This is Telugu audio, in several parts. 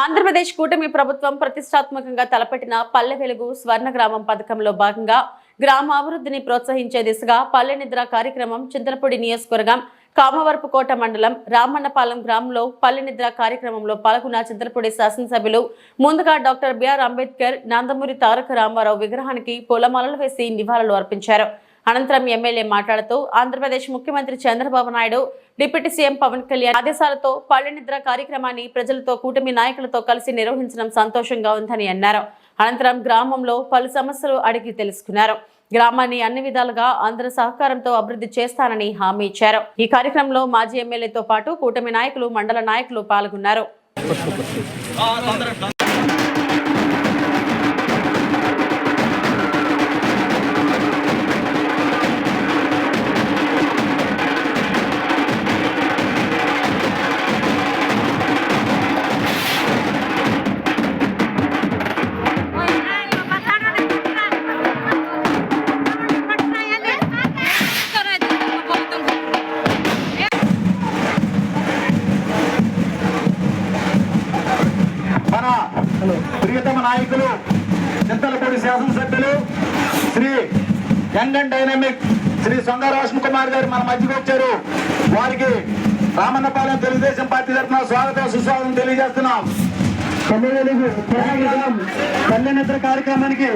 ఆంధ్రప్రదేశ్ కూటమి ప్రభుత్వం ప్రతిష్టాత్మకంగా తలపెట్టిన పల్లె వెలుగు స్వర్ణ గ్రామం పథకంలో భాగంగా గ్రామాభివృద్ధిని ప్రోత్సహించే దిశగా పల్లె నిద్ర కార్యక్రమం చింతలపూడి నియోజకవర్గం కామవరపుకోట మండలం రామన్నపాలెం గ్రామంలో పల్లె నిద్ర కార్యక్రమంలో పాల్గొన్న చింతలపూడి శాసనసభ్యులు ముందుగా doctor B R Ambedkar Nandamuri Taraka Ramarao విగ్రహానికి పూలమాలలు వేసి నివాళులు అర్పించారు. అనంతరం ఎమ్మెల్యే మాట్లాడుతూ ఆంధ్రప్రదేశ్ ముఖ్యమంత్రి చంద్రబాబు నాయుడు డిప్యూటీ సీఎం పవన్ కళ్యాణ్ ఆదేశాలతో పల్లెనిద్ర కార్యక్రమాన్ని ప్రజలతో కూటమి నాయకులతో కలిసి నిర్వహించడం సంతోషంగా ఉందని అన్నారు. అనంతరం గ్రామంలో పలు సమస్యలు అడిగి తెలుసుకున్నారు. గ్రామాన్ని అన్ని విధాలుగా అందరి సహకారంతో అభివృద్ధి చేస్తానని హామీ ఇచ్చారు. ఈ కార్యక్రమంలో మాజీ ఎమ్మెల్యేతో పాటు కూటమి నాయకులు మండల నాయకులు పాల్గొన్నారు. ప్రియతమ నాయకులు చింతలపూడి శాసనసభ్యులు Shri young and dynamic Shri Songa Roshan Kumar గారు మన మధ్యకు వచ్చారు. వారికి రామన్నపాలెం తెలుగుదేశం పార్టీ తరఫున స్వాగతం సుస్వాగతం తెలియజేస్తున్నాం. పల్లె నిద్ర కార్యక్రమానికి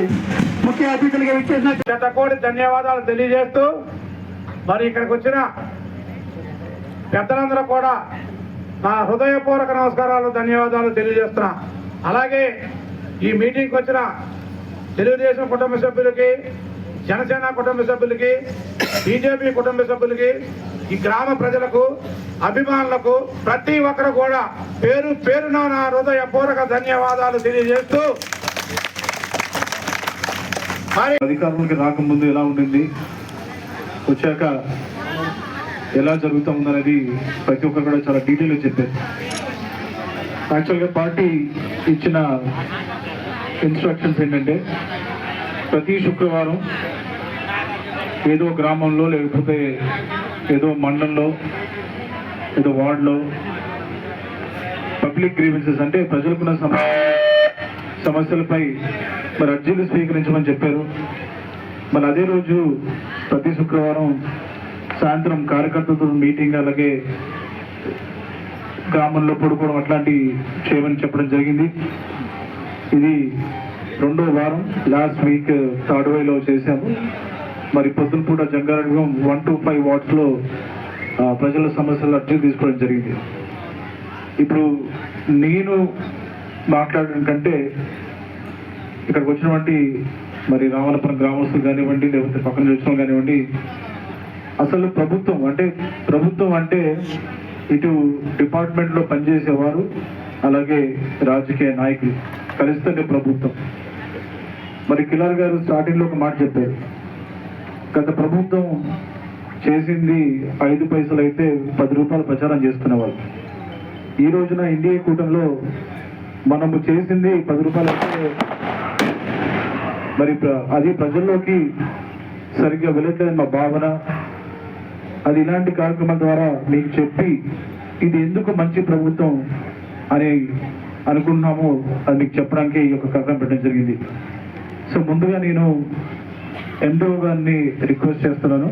ముఖ్య అతిథులుగా ఇచ్చేసిన గత కోటి ధన్యవాదాలు తెలియజేస్తూ మరి ఇక్కడికి వచ్చిన పెద్దలందరూ కూడా నా హృదయపూర్వక నమస్కారాలు ధన్యవాదాలు తెలియజేస్తున్నా. అలాగే ఈ మీటింగ్కి వచ్చిన తెలుగుదేశం కుటుంబ సభ్యులకి జనసేన కుటుంబ సభ్యులకి బీజేపీ కుటుంబ సభ్యులకి ఈ గ్రామ ప్రజలకు అభిమానులకు ప్రతి ఒక్కరు కూడా పేరు పేరున నా హృదయపూర్వక ధన్యవాదాలు తెలియజేస్తూ అధికారంలోకి రాకముందు ఎలా ఉండింది? వచ్చాక ఎలా జరుగుతూ ఉందనేది ప్రతి ఒక్కరు కూడా చాలా డీటెయిల్గా చెప్పారు. యాక్చువల్గా పార్టీ ఇచ్చిన ఇన్స్ట్రక్షన్స్ ఏంటంటే ప్రతి శుక్రవారం ఏదో గ్రామంలో లేకపోతే ఏదో మండలంలో ఏదో వార్డులో పబ్లిక్ గ్రీవెన్సెస్ అంటే ప్రజలకున్న సమస్యలపై మరి అర్జీలు స్వీకరించమని చెప్పారు. మరి అదే రోజు ప్రతి శుక్రవారం సాయంత్రం కార్యకర్తలతో మీటింగ్ అలాగే గ్రామంలో పడుకోవడం అట్లాంటివి చేయమని చెప్పడం జరిగింది. ఇది రెండో వారం. లాస్ట్ వీక్ థర్డ్ వేలో చేశాము. మరి పొద్దునపూట జంగారెడ్డి వన్ టు ఫైవ్ వార్డ్స్లో ప్రజల సమస్యలు అర్జీ తీసుకోవడం జరిగింది. ఇప్పుడు నేను మాట్లాడడం కంటే ఇక్కడికి వచ్చినటువంటి మరి రామలపురం గ్రామస్తులు కానివ్వండి లేకపోతే పక్కన వచ్చిన కానివ్వండి అసలు ప్రభుత్వం అంటే ప్రభుత్వం అంటే ఇటు డిపార్ట్మెంట్లో పనిచేసేవారు అలాగే రాజకీయ నాయకులు. కలిస్తేనే ప్రభుత్వం. మరి కిలార్ గారు స్టార్టింగ్లో ఒక మాట చెప్పారు. గత ప్రభుత్వం చేసింది ఐదు పైసలు అయితే పది రూపాయలు ప్రచారం చేసుకునేవాళ్ళు. ఈ రోజున ఇండియా కూటమిలో మనము చేసింది పది రూపాయలు అయితే మరి ప్ర- అది ప్రజల్లోకి సరిగ్గా వెళ్ళట్లేదు మా భావన. అది ఇలాంటి కార్యక్రమం ద్వారా మీకు చెప్పి ఇది ఎందుకు మంచి ప్రభుత్వం అనే అనుకుంటున్నామో అది మీకు చెప్పడానికి ఈ యొక్క కథనం పెట్టడం జరిగింది. సో ముందుగా నేను ఎండో గారిని రిక్వెస్ట్ చేస్తున్నాను.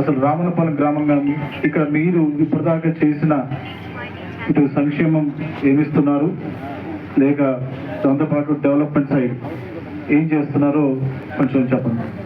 అసలు రామనపాలెం గ్రామం కానీ ఇక్కడ మీరు ఇప్పటిదాకా చేసిన ఇటు సంక్షేమం ఏమిస్తున్నారు? లేక దాంతోపాటు డెవలప్మెంట్ సైడ్ ఏం చేస్తున్నారో కొంచెం చెప్పండి.